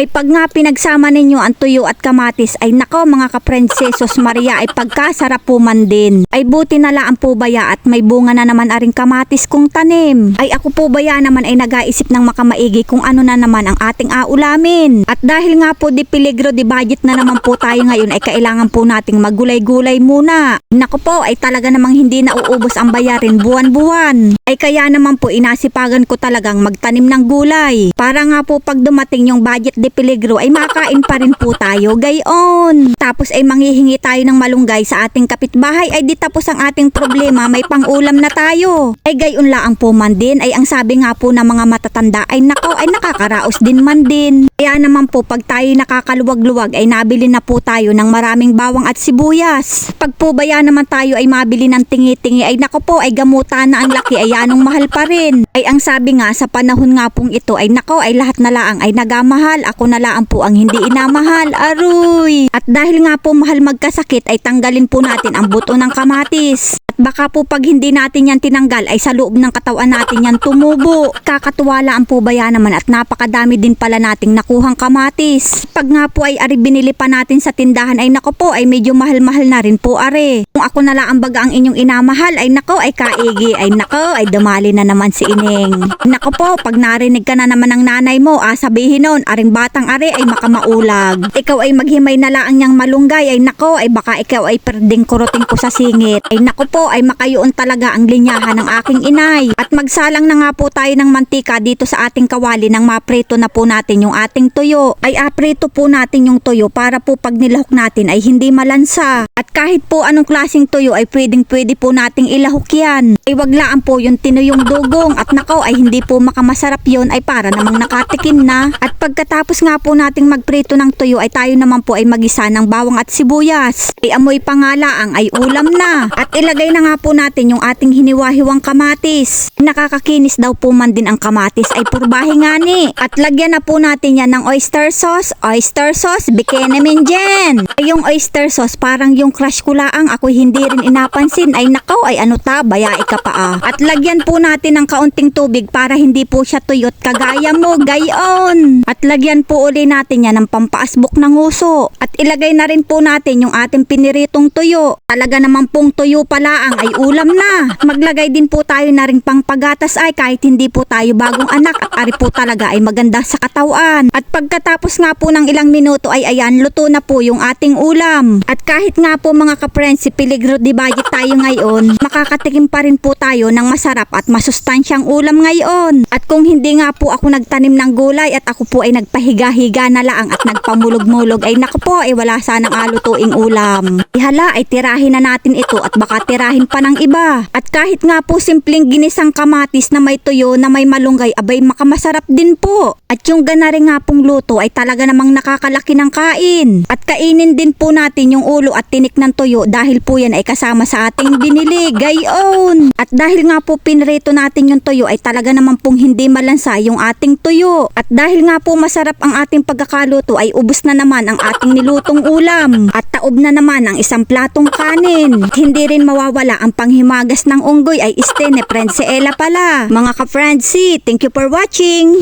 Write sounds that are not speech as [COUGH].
ay pag nga pinagsama ninyo ang tuyo at kamatis ay nako mga kaprensesos Maria ay pagkasarap po man din. Ay buti na lang po baya at may bunga na naman aring kamatis kong tanim. Ay ako po baya naman ay nag-aisip ng makamaigi kung ano na naman ang ating aulamin. At dahil nga po di peligro di budget na naman po tayo ngayon ay kailangan po nating maggulay-gulay muna. Nako po ay talaga namang hindi na uubos ang bayarin buwan-buwan. Ay kaya naman po inasipagan ko talagang magtanim ng gulay. Para nga po pag dumating yung budget de peligro ay makain pa rin po tayo gayon. Tapos ay manghihingi tayo ng malunggay sa ating kapitbahay ay di tapos ang ating problema may pangulam na tayo. Ay gayon laang po man din ay ang sabi nga po ng mga matatanda ay nako ay nakakaraos din man din. Kaya naman po pag tayo nakakaluwag-luwag ay nabili na po tayo ng maraming bawang at sibuyas. Pag po baya naman tayo ay mabili ng tingi-tingi ay nako po ay gamutan na ang laki ay anong mahal pa rin. Ay ang sabi nga sa panahon nga pong ito ay nako ay lahat na laang ay nagamahal. Ako na laang po ang hindi inamahal. Aruy! At dahil nga po mahal magkasakit ay tanggalin po natin ang buto ng kamatis. Baka po pag hindi natin yan tinanggal ay sa loob ng katawan natin yan tumubo. [LAUGHS] Kakatuwalaan po ba yan naman at napakadami din pala nating nakuhang kamatis. Pag nga po ay ari binili pa natin sa tindahan ay nako po ay medyo mahal-mahal na rin po are. Kung ako na lang ang baga ang inyong inamahal ay nako ay kaigi ay nako ay dumali na naman si Ining. Nako po pag narinig ka na naman ng nanay mo ah sabihin nun aring batang are ay makamaulag. Ikaw ay maghimay na lang niyang malunggay ay nako ay baka ikaw ay perding kuruting ko sa singit. Ay nako po ay makayoon talaga ang linyahan ng aking inay. At magsalang na nga po tayo ng mantika dito sa ating kawali nang maprito na po natin yung ating tuyo. Ay aprito po natin yung tuyo para po pag nilahok natin ay hindi malansa. At kahit po anong klaseng tuyo ay pwedeng pwede po nating ilahok yan. Ay wag laan po yung tinuyong dugong at nako ay hindi po makamasarap yon ay para namang nakatikim na. At pagkatapos nga po nating magprito ng tuyo ay tayo naman po ay magisa ng bawang at sibuyas. Ay amoy pangalaang ay ulam na. At ilagay na nga po natin yung ating hiniwahiwang kamatis. Nakakakinis daw po man din ang kamatis ay purbahe nga ni. At lagyan na po natin yan ng oyster sauce. Oyster sauce, bikenemin dyan. Ay yung oyster sauce parang yung crush ko laang ako hindi rin inapansin. Ay nakaw ay ano ta, bayai ka pa ah. At lagyan po natin ng kaunting tubig para hindi po siya tuyot kagaya mo, gayon. At lagyan po uli natin yan ng pampaasbok ng uso. At ilagay na rin po natin yung ating piniritong tuyo. Talaga naman pong tuyo pala ang ay ulam na. Maglagay din po tayo na rin pang pagatas ay kahit hindi po tayo bagong anak at ari po talaga ay maganda sa katawan. At pagkatapos nga po ng ilang minuto ay ayan, luto na po yung ating ulam. At kahit nga po mga kapren, si Peligro di budget tayo ngayon, makakatikim pa rin po tayo ng masarap at masustansyang ulam ngayon. At kung hindi nga po ako nagtanim ng gulay at ako po ay nagpahiga-higa na laang at nagpamulog-mulog ay naku po ay wala sanang alutuing ulam. Ihala ay tirahin na natin ito at baka tirahin pa ng iba. At kahit nga po simpleng ginisang kamatis na may tuyo na may malunggay abay makamasarap din po. At yung ganari nga pong luto ay talaga namang nakakalaki ng kain. At kainin din po natin yung ulo at tinik ng tuyo dahil po yan ay kasama sa ating binili. Gayon! At dahil nga po pinrito natin yung tuyo ay talaga naman pong hindi malansa yung ating tuyo. At dahil nga po masarap ang ating pagkakaluto ay ubos na naman ang ating nilutong ulam. At taob na naman ang isang platong kanin. At hindi rin mawawala ang panghimagas ng unggoy ay si Ella pala. Mga ka-friendsi, thank you for watching!